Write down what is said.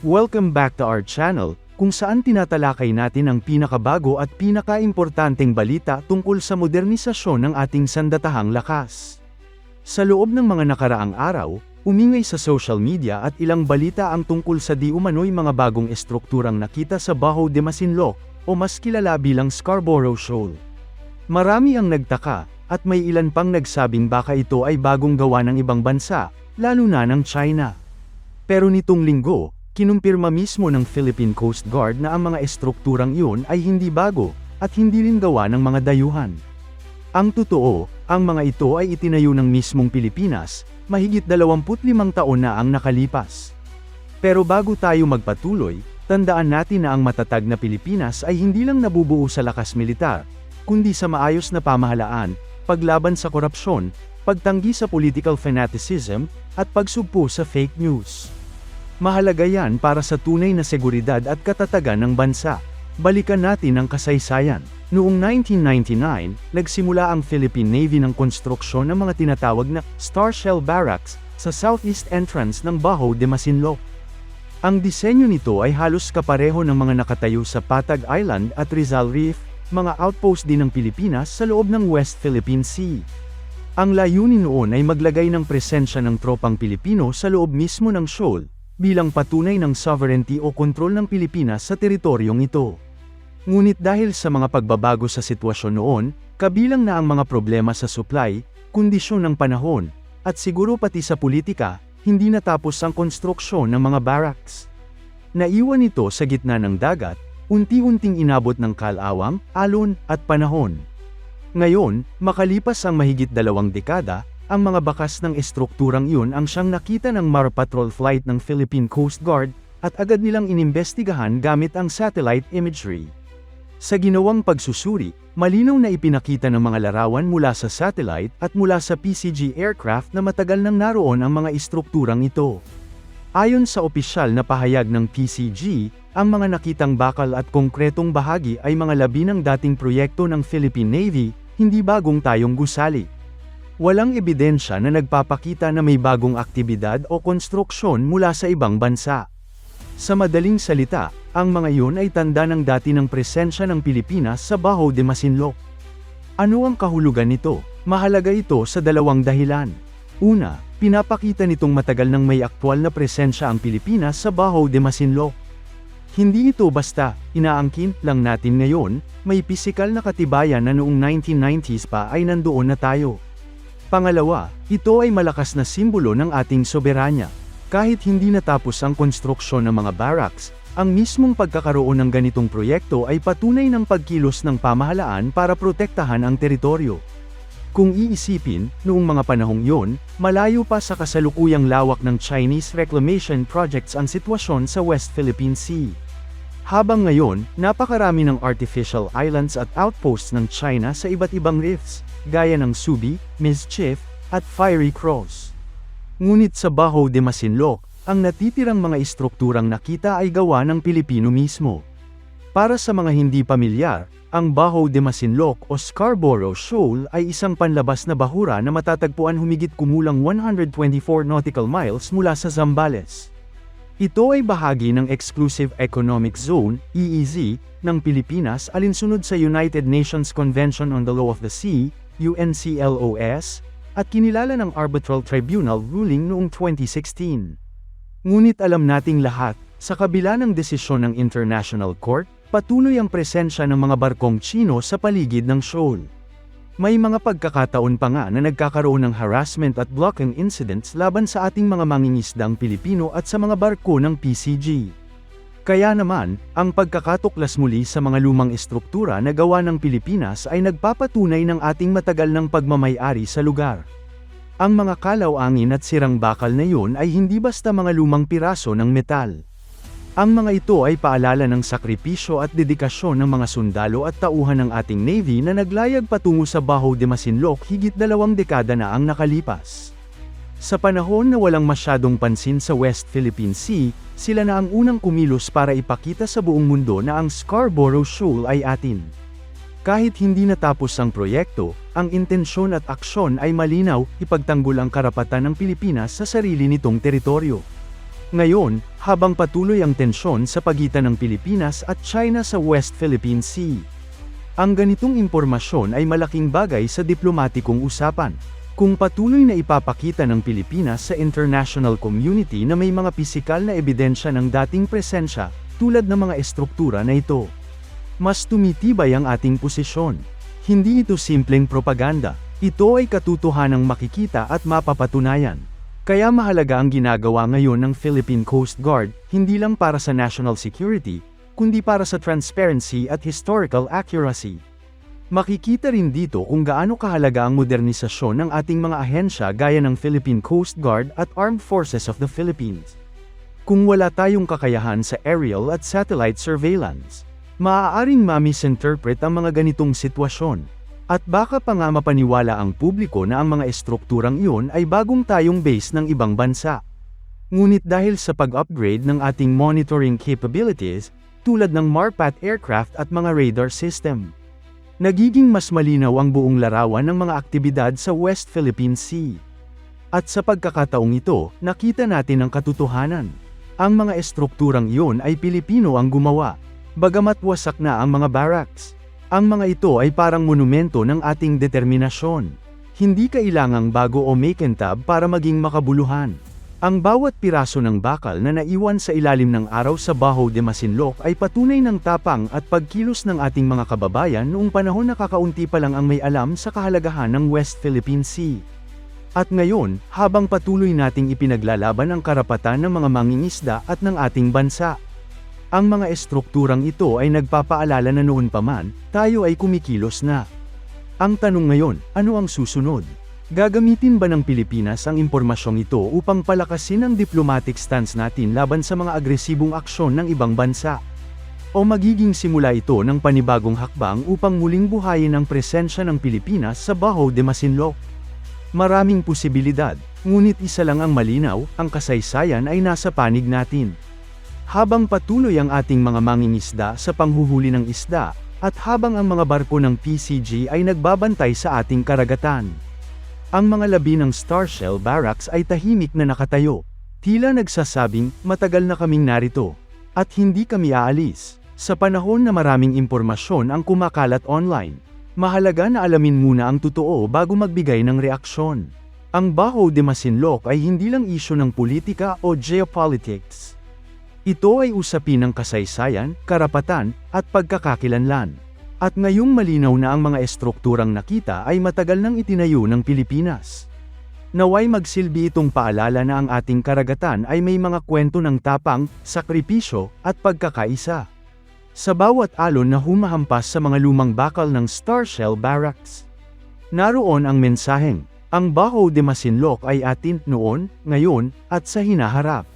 Welcome back to our channel, kung saan tinatalakay natin ang pinakabago at pinakaimportanteng balita tungkol sa modernisasyon ng ating sandatahang lakas. Sa loob ng mga nakaraang araw, umingay sa social media at ilang balita ang tungkol sa di umano'y mga bagong estrukturang nakita sa Baho de Masinloc, o mas kilala bilang Scarborough Shoal. Marami ang nagtaka, at may ilan pang nagsabing baka ito ay bagong gawa ng ibang bansa, lalo na ng China. Pero nitong linggo, kinumpirma mismo ng Philippine Coast Guard na ang mga estrukturang iyon ay hindi bago, at hindi rin gawa ng mga dayuhan. Ang totoo, ang mga ito ay itinayo ng mismong Pilipinas, mahigit 25 taon na ang nakalipas. Pero bago tayo magpatuloy, tandaan natin na ang matatag na Pilipinas ay hindi lang nabubuo sa lakas militar, kundi sa maayos na pamahalaan, paglaban sa korupsyon, pagtanggi sa political fanaticism, at pagsugpo sa fake news. Mahalaga yan para sa tunay na seguridad at katatagan ng bansa. Balikan natin ang kasaysayan. Noong 1999, nagsimula ang Philippine Navy ng konstruksyon ng mga tinatawag na Star Shell Barracks sa southeast entrance ng Baho de Masinloc. Ang disenyo nito ay halos kapareho ng mga nakatayo sa Patag Island at Rizal Reef, mga outpost din ng Pilipinas sa loob ng West Philippine Sea. Ang layunin noon ay maglagay ng presensya ng tropang Pilipino sa loob mismo ng shoal, bilang patunay ng sovereignty o kontrol ng Pilipinas sa teritoryong ito. Ngunit dahil sa mga pagbabago sa sitwasyon noon, kabilang na ang mga problema sa supply, kondisyon ng panahon, at siguro pati sa politika, hindi natapos ang konstruksyon ng mga barracks. Naiwan ito sa gitna ng dagat, unti-unting inabot ng kalawang, alon, at panahon. Ngayon, makalipas ang mahigit dalawang dekada, ang mga bakas ng estrukturang iyon ang siyang nakita ng Mar Patrol Flight ng Philippine Coast Guard, at agad nilang inimbestigahan gamit ang satellite imagery. Sa ginawang pagsusuri, malinaw na ipinakita ng mga larawan mula sa satellite at mula sa PCG aircraft na matagal nang naroon ang mga estrukturang ito. Ayon sa opisyal na pahayag ng PCG, ang mga nakitang bakal at konkretong bahagi ay mga labi ng dating proyekto ng Philippine Navy, hindi bagong tayong gusali. Walang ebidensya na nagpapakita na may bagong aktibidad o konstruksyon mula sa ibang bansa. Sa madaling salita, ang mga iyon ay tanda ng dati ng presensya ng Pilipinas sa Baho de Masinloc. Ano ang kahulugan nito? Mahalaga ito sa dalawang dahilan. Una, pinapakita nitong matagal nang may aktwal na presensya ang Pilipinas sa Baho de Masinloc. Hindi ito basta, inaangkin lang natin ngayon, may pisikal na katibayan na noong 1990s pa ay nandoon na tayo. Pangalawa, ito ay malakas na simbolo ng ating soberanya. Kahit hindi natapos ang konstruksyon ng mga barracks, ang mismong pagkakaroon ng ganitong proyekto ay patunay ng pagkilos ng pamahalaan para protektahan ang teritoryo. Kung iisipin, noong mga panahong iyon, malayo pa sa kasalukuyang lawak ng Chinese reclamation projects ang sitwasyon sa West Philippine Sea. Habang ngayon, napakarami ng artificial islands at outposts ng China sa iba't ibang reefs, gaya ng Subi, Mischief, at Fiery Cross. Ngunit sa Baho de Masinloc, ang natitirang mga estrukturang nakita ay gawa ng Pilipino mismo. Para sa mga hindi pamilyar, ang Baho de Masinloc o Scarborough Shoal ay isang panlabas na bahura na matatagpuan humigit kumulang 124 nautical miles mula sa Zambales. Ito ay bahagi ng Exclusive Economic Zone, EEZ, ng Pilipinas alinsunod sa United Nations Convention on the Law of the Sea, UNCLOS, at kinilala ng Arbitral Tribunal ruling noong 2016. Ngunit alam nating lahat, sa kabila ng desisyon ng International Court, patuloy ang presensya ng mga barkong Chino sa paligid ng shoal. May mga pagkakataon pa nga na nagkakaroon ng harassment at blocking incidents laban sa ating mga mangingisdang Pilipino at sa mga barko ng PCG. Kaya naman, ang pagkakatuklas muli sa mga lumang estruktura na gawa ng Pilipinas ay nagpapatunay ng ating matagal ng pagmamayari sa lugar. Ang mga kalaw-angin at sirang bakal na iyon ay hindi basta mga lumang piraso ng metal. Ang mga ito ay paalala ng sakripisyo at dedikasyon ng mga sundalo at tauhan ng ating Navy na naglayag patungo sa Baho de Masinloc higit dalawang dekada na ang nakalipas. Sa panahon na walang masyadong pansin sa West Philippine Sea, sila na ang unang kumilos para ipakita sa buong mundo na ang Scarborough Shoal ay atin. Kahit hindi natapos ang proyekto, ang intensyon at aksyon ay malinaw, ipagtanggol ang karapatan ng Pilipinas sa sarili nitong teritoryo. Ngayon, habang patuloy ang tensyon sa pagitan ng Pilipinas at China sa West Philippine Sea. Ang ganitong impormasyon ay malaking bagay sa diplomatikong usapan. Kung patuloy na ipapakita ng Pilipinas sa international community na may mga pisikal na ebidensya ng dating presensya, tulad ng mga estruktura na ito. Mas tumitibay ang ating posisyon. Hindi ito simpleng propaganda, ito ay katotohanang makikita at mapapatunayan. Kaya mahalaga ang ginagawa ngayon ng Philippine Coast Guard, hindi lang para sa national security, kundi para sa transparency at historical accuracy. Makikita rin dito kung gaano kahalaga ang modernisasyon ng ating mga ahensya gaya ng Philippine Coast Guard at Armed Forces of the Philippines. Kung wala tayong kakayahan sa aerial at satellite surveillance, maaaring ma-misinterpret ang mga ganitong sitwasyon. At baka pa nga mapaniwala ang publiko na ang mga estrukturang iyon ay bagong tayong base ng ibang bansa. Ngunit dahil sa pag-upgrade ng ating monitoring capabilities, tulad ng MARPAT aircraft at mga radar system, nagiging mas malinaw ang buong larawan ng mga aktibidad sa West Philippine Sea. At sa pagkakataong ito, nakita natin ang katotohanan. Ang mga estrukturang iyon ay Pilipino ang gumawa, bagamat wasak na ang mga barracks. Ang mga ito ay parang monumento ng ating determinasyon. Hindi kailangang bago o makintab para maging makabuluhan. Ang bawat piraso ng bakal na naiwan sa ilalim ng araw sa Baho de Masinloc ay patunay ng tapang at pagkilos ng ating mga kababayan noong panahon na kakaunti pa lang ang may alam sa kahalagahan ng West Philippine Sea. At ngayon, habang patuloy nating ipinaglalaban ang karapatan ng mga mangingisda at ng ating bansa, ang mga estrukturang ito ay nagpapaalala na noon pa man, tayo ay kumikilos na. Ang tanong ngayon, ano ang susunod? Gagamitin ba ng Pilipinas ang impormasyong ito upang palakasin ang diplomatic stance natin laban sa mga agresibong aksyon ng ibang bansa? O magiging simula ito ng panibagong hakbang upang muling buhayin ang presensya ng Pilipinas sa Baho de Masinloc? Maraming posibilidad, ngunit isa lang ang malinaw, ang kasaysayan ay nasa panig natin. Habang patuloy ang ating mga mangingisda sa panghuhuli ng isda, at habang ang mga barko ng PCG ay nagbabantay sa ating karagatan. Ang mga labi ng Star Shell Barracks ay tahimik na nakatayo. Tila nagsasabing, matagal na kaming narito. At hindi kami aalis. Sa panahon na maraming impormasyon ang kumakalat online, mahalaga na alamin muna ang totoo bago magbigay ng reaksyon. Ang Baho de Masinloc ay hindi lang isyo ng politika o geopolitics. Ito ay usapin ng kasaysayan, karapatan, at pagkakakilanlan. At ngayong malinaw na ang mga estrukturang nakita ay matagal nang itinayo ng Pilipinas. Naway magsilbi itong paalala na ang ating karagatan ay may mga kwento ng tapang, sakripisyo, at pagkakaisa. Sa bawat alon na humahampas sa mga lumang bakal ng Star Shell Barracks. Naroon ang mensaheng, ang Baho de Masinloc ay atin noon, ngayon, at sa hinaharap.